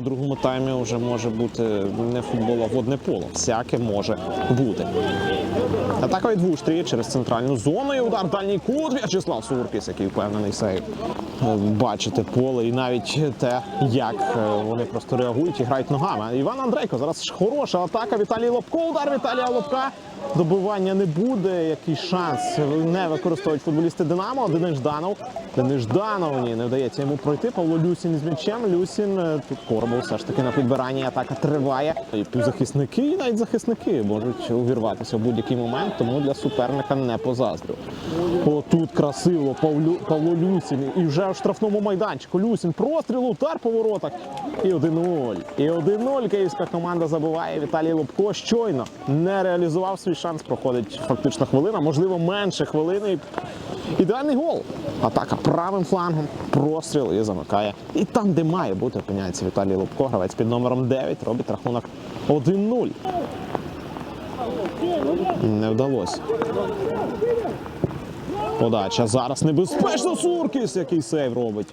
у другому таймі вже може бути не футбол, а водне поло. Всяке може бути. Атака від Вуштрі через центральну зону і удар дальній кут. В'ячеслав Суркіс, який впевнений сейв. Бачите поле і навіть те, як е, вони просто реагують і грають ногами. Іван Андрейко зараз хороша атака. Віталій Лобко. Удар Віталія Лобка. Добивання не буде. Який шанс не використовують футболісти Динамо. Денис Жданов. Денис Жданов ні, не вдається йому пройти. Павло Люсін із м'ячем. Люсін е, тут Корбул все ж таки на підбиранні. Атака триває. І півзахисники, і навіть захисники можуть увірватися в будь-який момент, тому для суперника не позаздрю. О, тут красиво Павлю, Павло Люсін. І вже в штрафному майданчику. Люсін простріл, удар по воротах. І 1-0. І 1-0 київська команда забиває. Віталій Лобко щойно не реалізував свій шанс. Проходить фактично хвилина, можливо, менше хвилини. Ідеальний гол. Атака правим флангом, простріл і замикає. І там, де має бути, опиняється Віталій Лубко. гравець під номером 9, робить рахунок 1-0. Не вдалося. Подача зараз небезпечно Суркіс, який сейв робить.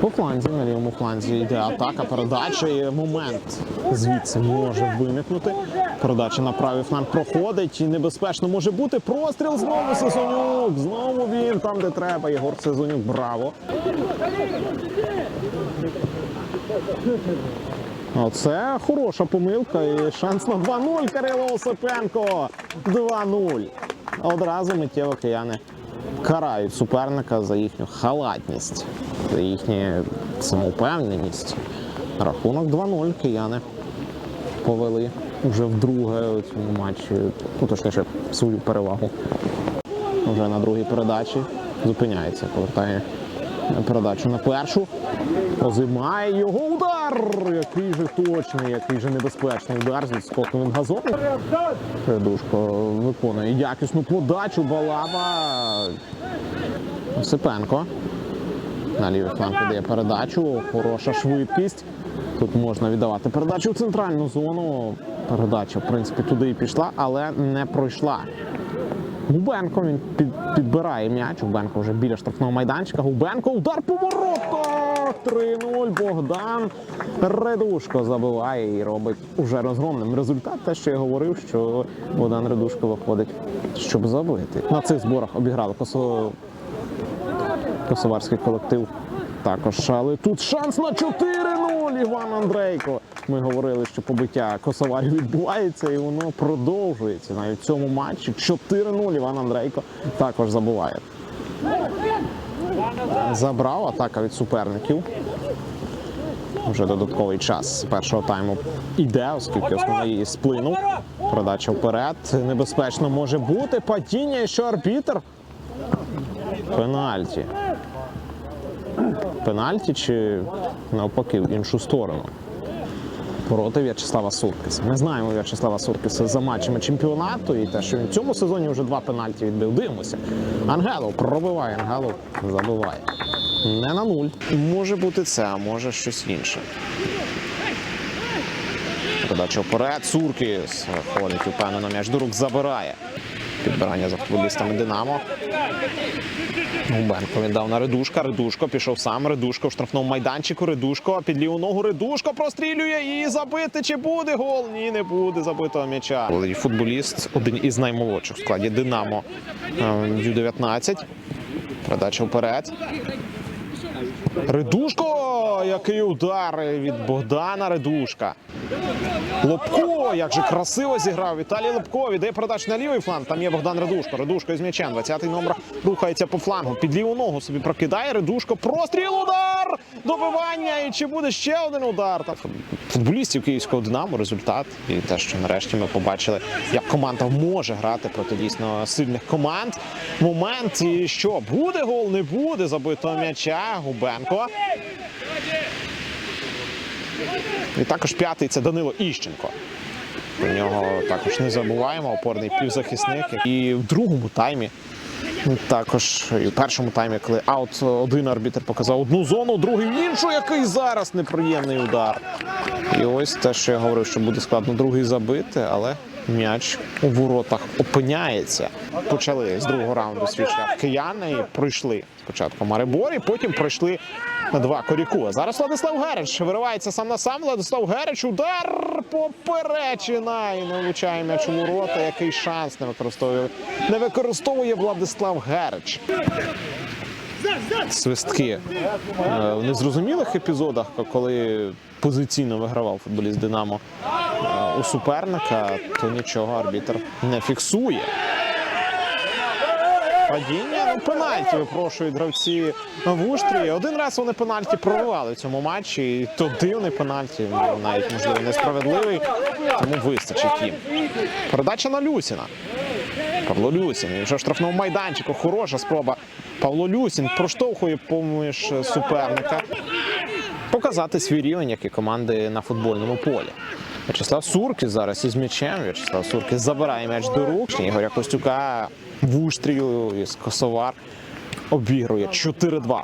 По фланзі, на лівому фланзі йде атака, передача і момент звідси може виникнути. Передача на правий фланг проходить і небезпечно може бути. Простріл знову Сезонюк. Знову він там, де треба. Єгор Сезонюк. Браво. Оце хороша помилка і шанс на 2-0 Кирило Осипенко. 2-0. Одразу миттєво кияни карають суперника за їхню халатність, за їхню самовпевненість. Рахунок 2-0 кияни повели вже вдруге у цьому матчі, ну точніше, свою перевагу. Вже на другій передачі зупиняється, повертає передачу на першу. Озимає його удар! Який же точний, який же небезпечний удар з відскоком від газону. Виконує якісну подачу. Балаба. Осипенко. На лівий фланг дає передачу. Хороша швидкість. Тут можна віддавати передачу в центральну зону. Передача, в принципі, туди і пішла, але не пройшла. Губенко він під, підбирає м'яч. Губенко вже біля штрафного майданчика. Губенко удар по воротах! 3-0. Богдан Редушко забиває і робить уже розгромним результат. Те, що я говорив, що Богдан Редушко виходить, щоб забити. На цих зборах обіграли Косо... косоварський колектив. Також, але тут шанс на 4-0 Іван Андрейко. Ми говорили, що побиття косоварів відбувається і воно продовжується. Навіть в цьому матчі 4-0 Іван Андрейко також забуває. Забрав атака від суперників. Вже додатковий час першого тайму іде, оскільки основний сплинув. Передача вперед. Небезпечно може бути. Падіння, що арбітр. Пенальті. Пенальті чи навпаки в іншу сторону. Проти В'ячеслава Суркіса. Ми знаємо В'ячеслава Суркіса за матчами чемпіонату і те, що він в цьому сезоні вже два пенальті відбив. Дивимося. Ангелов пробиває, Ангелов забиває. Не на нуль. Може бути це, а може щось інше. Передача вперед. Суркіс ходить упевнено м'яч до рук забирає. Підбирання за футболістами Динамо. Губенко віддав на Редушка. Редушко пішов сам. Редушко в штрафному майданчику. Редушко під ліву ногу. Редушко прострілює і забити. Чи буде гол? Ні, не буде забитого м'яча. Футболіст один із наймолодших в складі Динамо е, Ю-19. Передача вперед. Редушко! Який удар від Богдана Редушка. Лобко, як же красиво зіграв. Віталій Лобко віддає передачу на лівий фланг. Там є Богдан Редушко. Редушко із м'ячем. 20-й номер рухається по флангу. Під ліву ногу собі прокидає. Редушко. Простріл удар! Добивання. І чи буде ще один удар? Та футболістів київського Динамо результат. І те, що нарешті ми побачили, як команда може грати проти дійсно сильних команд. Момент, і що буде гол, не буде забитого м'яча. Губенко. І також п'ятий це Данило Іщенко. Про нього також не забуваємо. Опорний півзахисник. І в другому таймі. Також і в першому таймі, коли аут один арбітр показав одну зону, другий іншу, який зараз неприємний удар. І ось те, що я говорив, що буде складно другий забити, але м'яч у воротах опиняється. Почали з другого раунду свій шлях кияни і пройшли спочатку Мариборі, потім пройшли на два коріку. Зараз Владислав Герич виривається сам на сам. Владислав Герич, удар поперечина і не влучає м'яч у ворота. Який шанс не використовує не використовує Владислав Герич. Свистки е, в незрозумілих епізодах, коли позиційно вигравав футболіст Динамо у суперника, то нічого арбітр не фіксує. Падіння, ну пенальті випрошують гравці в Уштрі. Один раз вони пенальті проривали в цьому матчі, і то дивний пенальті, ну, навіть можливо несправедливий, тому вистачить їм. Передача на Люсіна. Павло Люсін. І вже в штрафному майданчику. Хороша спроба. Павло Люсін проштовхує поміж суперника. Показати свій рівень, як і команди на футбольному полі. В'ячеслав Суркіс зараз із м'ячем. В'ячеслав Суркіс забирає м'яч до рук. Ігоря Костюка в Уштрію із Косовар обігрує 4-2.